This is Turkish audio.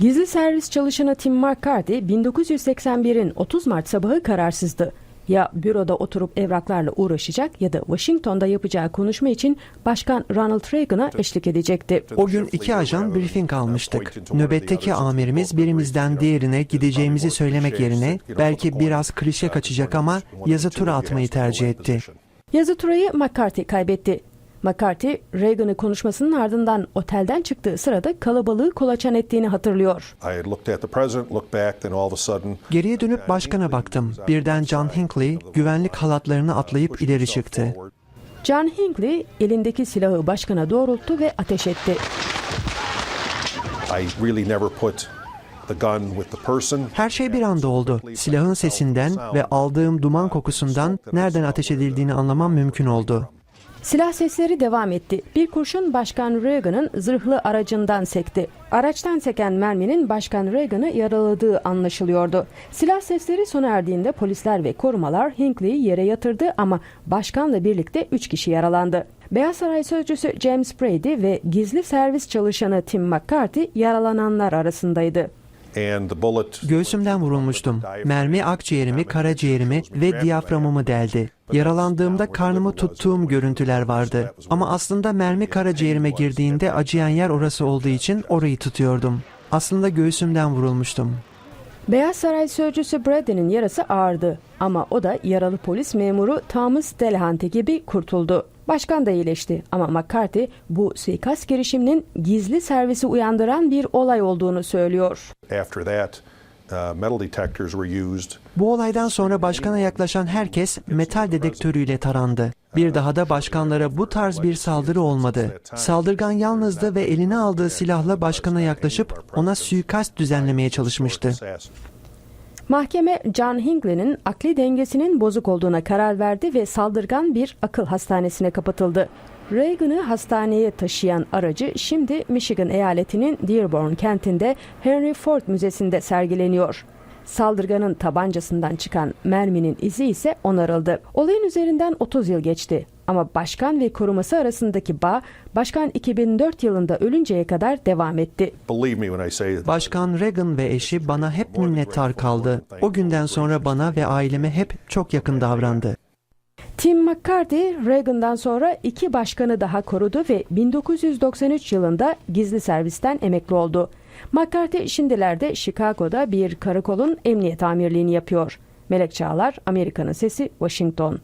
Gizli servis çalışanı Tim McCarthy 1981'in 30 Mart sabahı kararsızdı. Ya büroda oturup evraklarla uğraşacak ya da Washington'da yapacağı konuşma için Başkan Ronald Reagan'a eşlik edecekti. O gün iki ajan briefing almıştık. Nöbetteki amirimiz birimizden diğerine gideceğimizi söylemek yerine belki biraz klişe kaçacak ama yazı tura atmayı tercih etti. Yazı turayı McCarthy kaybetti. McCarthy, Reagan'ı konuşmasının ardından otelden çıktığı sırada kalabalığı kolaçan ettiğini hatırlıyor. Geriye dönüp başkana baktım. Birden John Hinckley güvenlik halatlarını atlayıp ileri çıktı. John Hinckley elindeki silahı başkana doğrulttu ve ateş etti. Her şey bir anda oldu. Silahın sesinden ve aldığım duman kokusundan nereden ateş edildiğini anlamam mümkün oldu. Silah sesleri devam etti. Bir kurşun Başkan Reagan'ın zırhlı aracından sekti. Araçtan seken merminin Başkan Reagan'ı yaraladığı anlaşılıyordu. Silah sesleri sona erdiğinde polisler ve korumalar Hinckley'i yere yatırdı ama başkanla birlikte 3 kişi yaralandı. Beyaz Saray sözcüsü James Brady ve gizli servis çalışanı Tim McCarthy yaralananlar arasındaydı. Göğsümden vurulmuştum. Mermi akciğerimi, karaciğerimi ve diyaframımı deldi. Yaralandığımda karnımı tuttuğum görüntüler vardı. Ama aslında mermi karaciğerime girdiğinde acıyan yer orası olduğu için orayı tutuyordum. Aslında göğsümden vurulmuştum. Beyaz Saray sözcüsü Brady'nin yarası ağırdı ama o da yaralı polis memuru Thomas Delahante gibi kurtuldu. Başkan da iyileşti ama McCarthy bu suikast girişiminin gizli servisi uyandıran bir olay olduğunu söylüyor. after that, uh. Bu olaydan sonra başkana yaklaşan herkes metal dedektörüyle tarandı. Bir daha da başkanlara bu tarz bir saldırı olmadı. Saldırgan yalnızdı ve eline aldığı silahla başkana yaklaşıp ona suikast düzenlemeye çalışmıştı. Mahkeme John Hinckley'nin akli dengesinin bozuk olduğuna karar verdi ve saldırgan bir akıl hastanesine kapatıldı. Reagan'ı hastaneye taşıyan aracı şimdi Michigan eyaletinin Dearborn kentinde Henry Ford Müzesi'nde sergileniyor. Saldırganın tabancasından çıkan merminin izi ise onarıldı. Olayın üzerinden 30 yıl geçti. Ama başkan ve koruması arasındaki bağ başkan 2004 yılında ölünceye kadar devam etti. Başkan Reagan ve eşi bana hep minnettar kaldı. O günden sonra bana ve aileme hep çok yakın davrandı. Tim McCarthy, Reagan'dan sonra iki başkanı daha korudu ve 1993 yılında gizli servisten emekli oldu. McCarthy şimdilerde Chicago'da bir karakolun emniyet amirliğini yapıyor. Melek Çağlar, Amerika'nın Sesi, Washington.